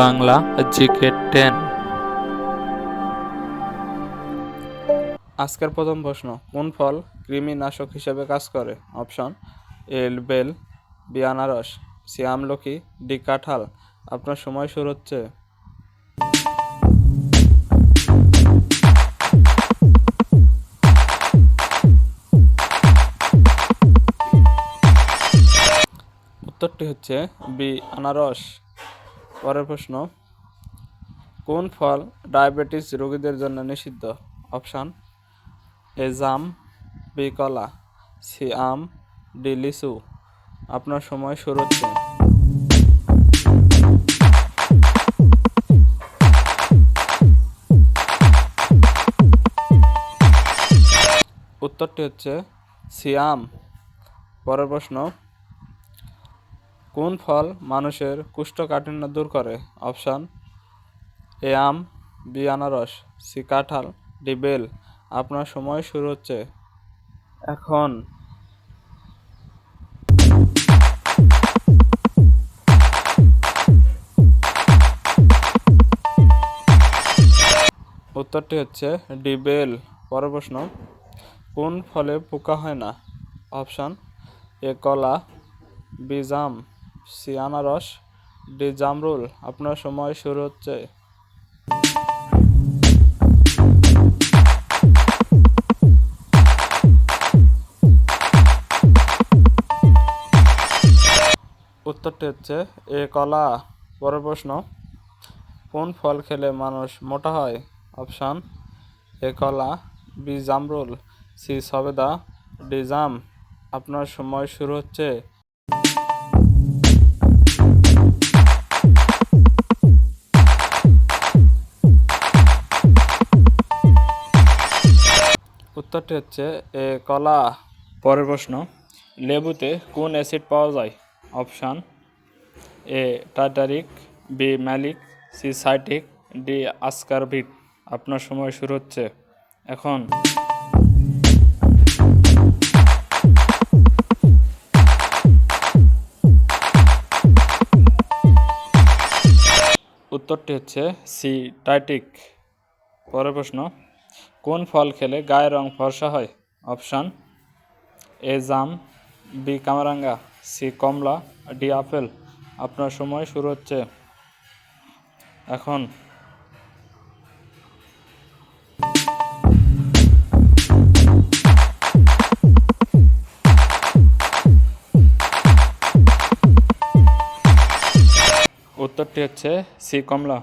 Bangla GK ten. আজকের প্রথম প্রশ্ন, কোন ফল কৃমিনাশক হিসেবে কাজ করে? অপশন, এল বেল বি আনারস সি ডি কাঁঠাল আপনার সময় শুরু হচ্ছে। উত্তরটি হচ্ছে বি আনারস পরের প্রশ্ন, কোন ফল ডায়াবেটিস রোগীদের জন্য নিষিদ্ধ? অপশান, এ জাম, বি কলা, সি আম, ডি আপনার সময় শুরু হচ্ছে। উত্তরটি হচ্ছে সিয়াম পরের প্রশ্ন কোন ফল মানুষের কুষ্ঠকাঠিন্য দূর করে? অপশান, এ আম, বি আনারস, সি কাঁঠাল, ডি বেল। আপনার সময় শুরু হচ্ছে। এখন উত্তরটি হচ্ছে ডি বেল। পরের প্রশ্ন, কোন ফলে পোকা হয় না? অপশান, এ কলা, বি জাম। সি আনারস ডি জামরুল, আপনার সময় শুরু হচ্ছে। উত্তরটি হচ্ছে, এ কলা, পরের প্রশ্ন। কোন ফল খেলে মানুষ মোটা হয়? অপশান, এ কলা, বি জামরুল, সি সবেদা, ডি জাম। আপনার সময় শুরু হচ্ছে। উত্তরটি হচ্ছে, এ, কলা। পরের প্রশ্ন, লেবুতে কোন অ্যাসিড পাওয়া যায়? Option, A, tartaric, B, malic, C, citric, D ascorbic আপনার সময় শুরু হচ্ছে। এখন উত্তরটি হচ্ছে, সি, টাইটিক। পরের প্রশ্ন কোন ফল খেলে গায়ের রং ফর্সা হয়? অপশান এ জাম, বি কামারাঙ্গা, সি কমলা, ডি আপেল। আপনার সময় শুরু হচ্ছে। এখন উত্তরটি হচ্ছে সি কমলা।